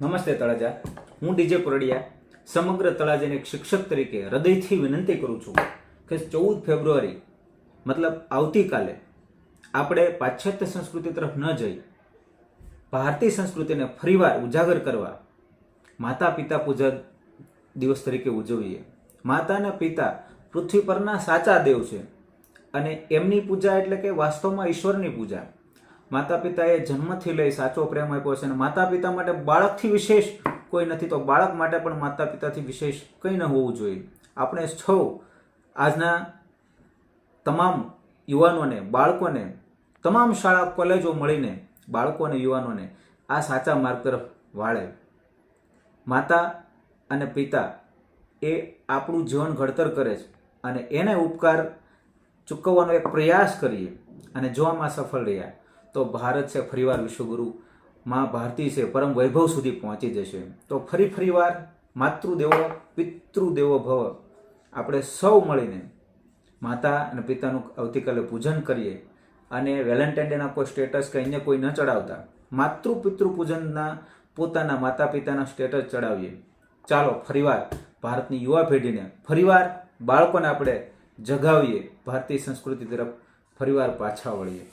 નમસ્તે તળાજા. હું ડીજે પુરડિયા સમગ્ર તળાજાને એક શિક્ષક તરીકે હૃદયથી વિનંતી કરું છું કે ચૌદ ફેબ્રુઆરી, મતલબ આવતીકાલે, આપણે પાશ્ચાત્ય સંસ્કૃતિ તરફ ન જઈ, ભારતીય સંસ્કૃતિને ફરીવાર ઉજાગર કરવા માતા પિતા પૂજા દિવસ તરીકે ઉજવીએ. માતાના પિતા પૃથ્વી પરના સાચા દેવ છે અને એમની પૂજા એટલે કે વાસ્તવમાં ઈશ્વરની પૂજા. માતા પિતાએ જન્મથી લઈ સાચો પ્રેમ આપ્યો છે અને માતા પિતા માટે બાળકથી વિશેષ કોઈ નથી, તો બાળક માટે પણ માતા પિતાથી વિશેષ કંઈ ન હોવું જોઈએ. આપણે સૌ આજના તમામ યુવાનોને, બાળકોને, તમામ શાળા, કોલેજો મળીને બાળકો અને યુવાનોને આ સાચા માર્ગ તરફ વાળે. માતા અને પિતા એ આપણું જીવન ઘડતર કરે છે અને એને ઉપકાર ચૂકવવાનો એક પ્રયાસ કરીએ અને જો આમાં સફળ રહ્યા તો ભારત છે ફરીવાર વિશ્વગુરુ. માં ભારતી છે પરમ વૈભવ સુધી પહોંચી જશે. તો ફરી ફરીવાર માતૃદેવો, પિતૃદેવો ભવ આપણે સૌ મળીને માતા અને પિતાનું આવતીકાલે પૂજન કરીએ અને વેલેન્ટાઇન ડેના કોઈ સ્ટેટસ કે અન્ય કોઈ ન ચડાવતા માતૃ પિતૃ પૂજનના પોતાના માતા પિતાના સ્ટેટસ ચડાવીએ. ચાલો ફરીવાર ભારતની યુવા પેઢીને ફરીવાર બાળકોને આપણે જગાવીએ. ભારતીય સંસ્કૃતિ તરફ ફરીવાર પાછા વળીએ.